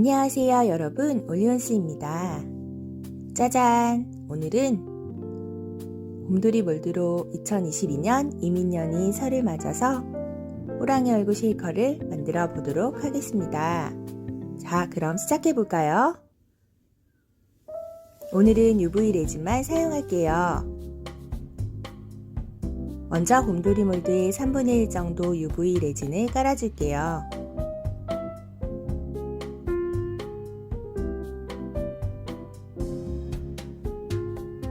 안녕하세요 여러분. 올리온스입니다. 짜잔. 오늘은 곰돌이 몰드로 2022년 이민년이 설을 맞아서 호랑이 얼굴 쉐이커를 만들어 보도록 하겠습니다. 자 그럼 시작해 볼까요? 오늘은 UV 레진만 사용할게요. 먼저 곰돌이 몰드에 3분의 1 정도 UV 레진을 깔아줄게요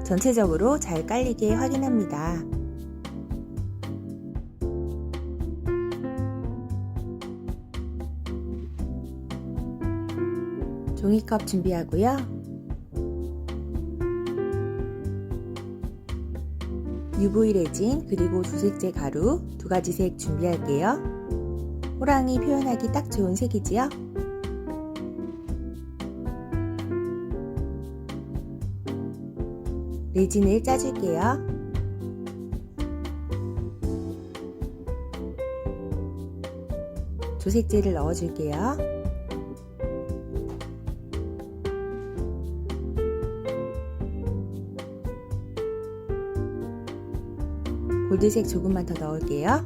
전체적으로 잘 깔리게 확인합니다. 종이컵 준비하고요. UV 레진 그리고 주색제 가루 두 가지 색 준비할게요. 호랑이 표현하기 딱 좋은 색이지요? 레진을 짜줄게요. 조색제를 넣어줄게요. 골드색 조금만 더 넣을게요.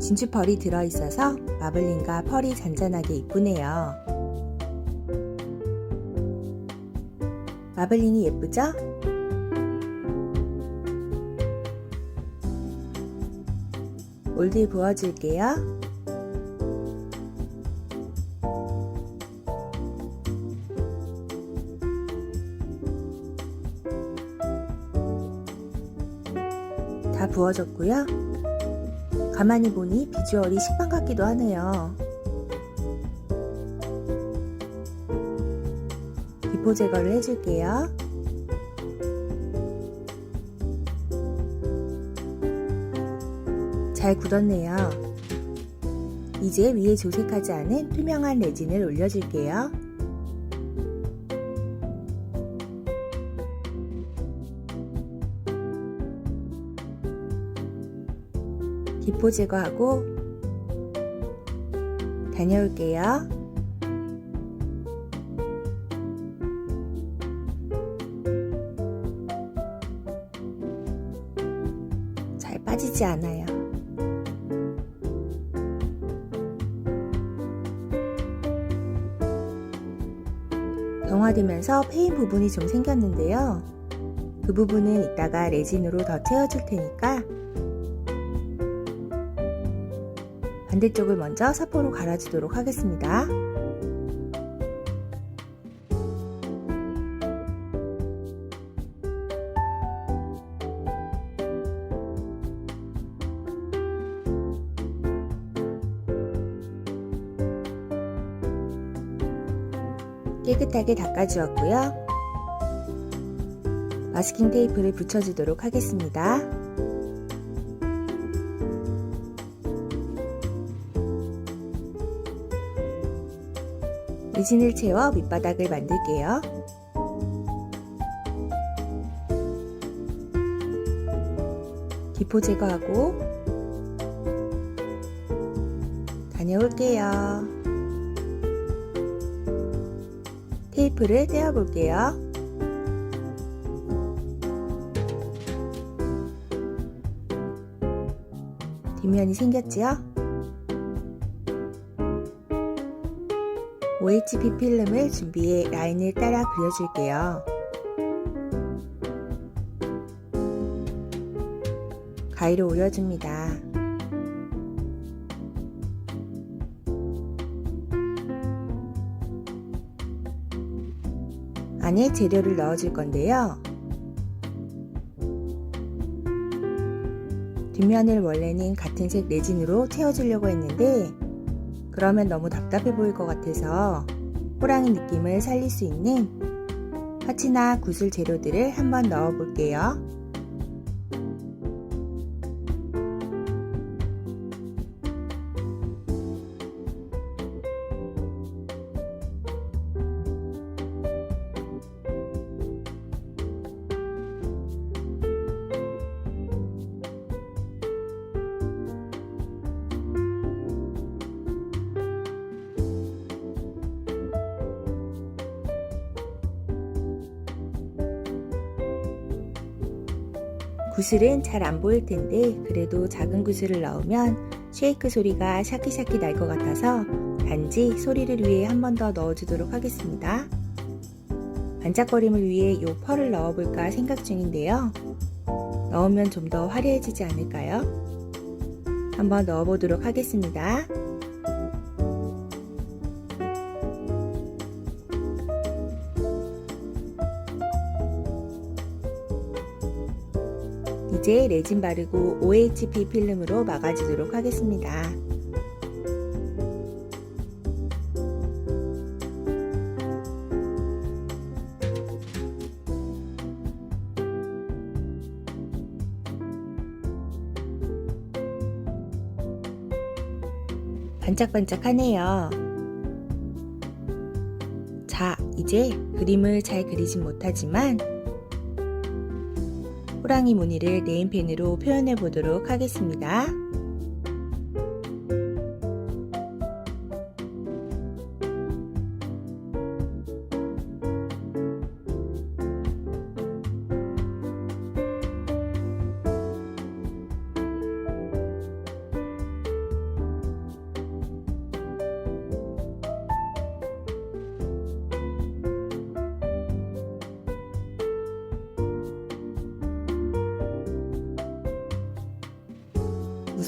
진주펄이 들어있어서 마블링과 펄이 잔잔하게 이쁘네요. 마블링이 예쁘죠? 올드 부어줄게요. 다 부어졌고요. 가만히 보니 비주얼이 식빵 같기도 하네요. 기포 제거를 해줄게요. 잘 굳었네요. 이제 위에 조색하지 않은 투명한 레진을 올려줄게요. 기포 제거하고 다녀올게요. 잘 빠지지 않아요. 경화되면서 페인 부분이 좀 생겼는데요. 그 부분은 이따가 레진으로 더 채워줄 테니까 반대쪽을 먼저 사포로 갈아주도록 하겠습니다. 깨끗하게 닦아주었고요. 마스킹 테이프를 붙여주도록 하겠습니다. 레진을 채워 밑바닥을 만들게요. 기포 제거하고 다녀올게요. 테이프를 떼어 볼게요. 뒷면이 생겼지요? OHP 필름을 준비해 라인을 따라 그려줄게요. 가위로 올려줍니다. 안에 재료를 넣어 줄 건데요. 뒷면을 원래는 같은 색 레진으로 채워 주려고 했는데 그러면 너무 답답해 보일 것 같아서 호랑이 느낌을 살릴 수 있는 파츠나 구슬 재료들을 한번 넣어 볼게요. 구슬은 잘 안 보일 텐데 그래도 작은 구슬을 넣으면 쉐이크 소리가 샤키샤키 날 것 같아서 단지 소리를 위해 한 번 더 넣어주도록 하겠습니다. 반짝거림을 위해 요 펄을 넣어볼까 생각 중인데요. 넣으면 좀 더 화려해지지 않을까요? 한번 넣어보도록 하겠습니다. 이제 레진 바르고 OHP 필름으로 막아주도록 하겠습니다. 반짝반짝하네요. 자, 이제 그림을 잘 그리진 못하지만 호랑이 무늬를 네임펜으로 표현해 보도록 하겠습니다.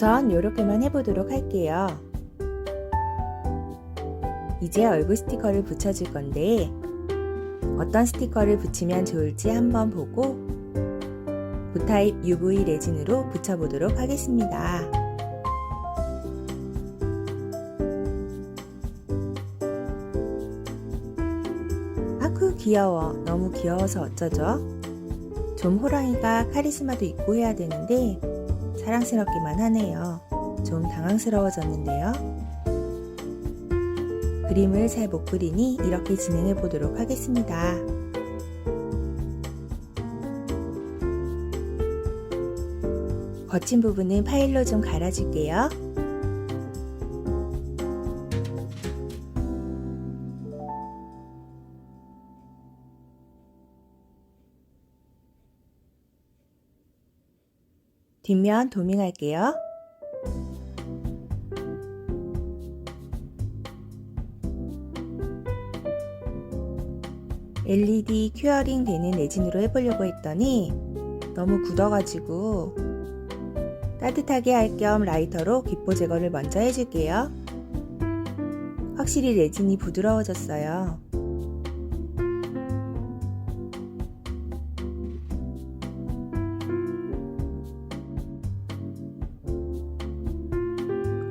우선 이렇게만 해보도록 할게요. 이제 얼굴 스티커를 붙여줄 건데 어떤 스티커를 붙이면 좋을지 한번 보고 부타입 UV 레진으로 붙여보도록 하겠습니다. 아쿠 귀여워. 너무 귀여워서 어쩌죠? 좀 호랑이가 카리스마도 있고 해야 되는데 사랑스럽기만 하네요. 좀 당황스러워졌는데요. 그림을 잘 못 그리니 이렇게 진행해 보도록 하겠습니다. 거친 부분은 파일로 좀 갈아줄게요. 뒷면 도밍할게요. LED 큐어링 되는 레진으로 해보려고 했더니 너무 굳어가지고 따뜻하게 할 겸 라이터로 기포 제거를 먼저 해줄게요. 확실히 레진이 부드러워졌어요.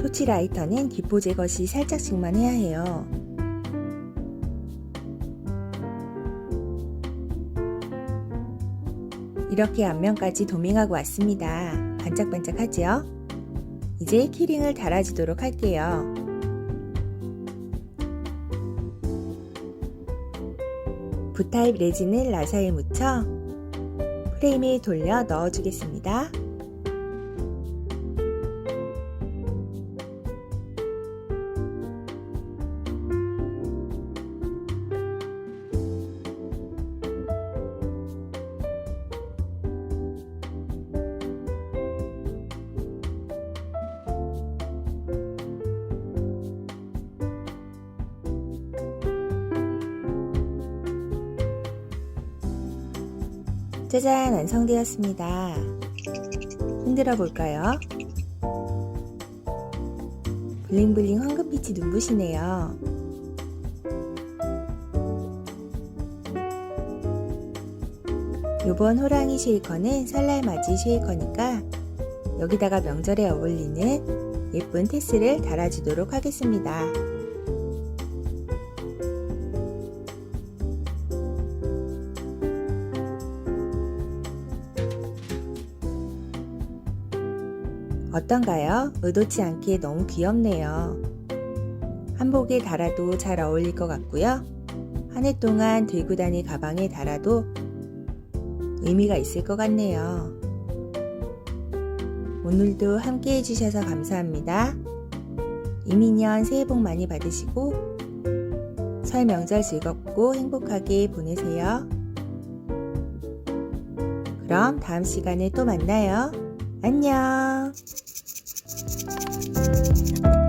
토치 라이터는 기포 제거 시 살짝씩만 해야 해요. 이렇게 앞면까지 도밍하고 왔습니다. 반짝반짝하죠? 이제 키링을 달아주도록 할게요. V타입 레진을 라사에 묻혀 프레임에 돌려 넣어주겠습니다. 짜잔 완성되었습니다. 흔들어 볼까요? 블링블링 황금빛이 눈부시네요. 요번 호랑이 쉐이커는 설날 맞이 쉐이커니까 여기다가 명절에 어울리는 예쁜 테스를 달아주도록 하겠습니다. 어떤가요? 의도치 않게 너무 귀엽네요. 한복에 달아도 잘 어울릴 것 같고요. 한 해 동안 들고 다닐 가방에 달아도 의미가 있을 것 같네요. 오늘도 함께 해주셔서 감사합니다. 이민년 새해 복 많이 받으시고 설 명절 즐겁고 행복하게 보내세요. 그럼 다음 시간에 또 만나요. 안녕. Thank you.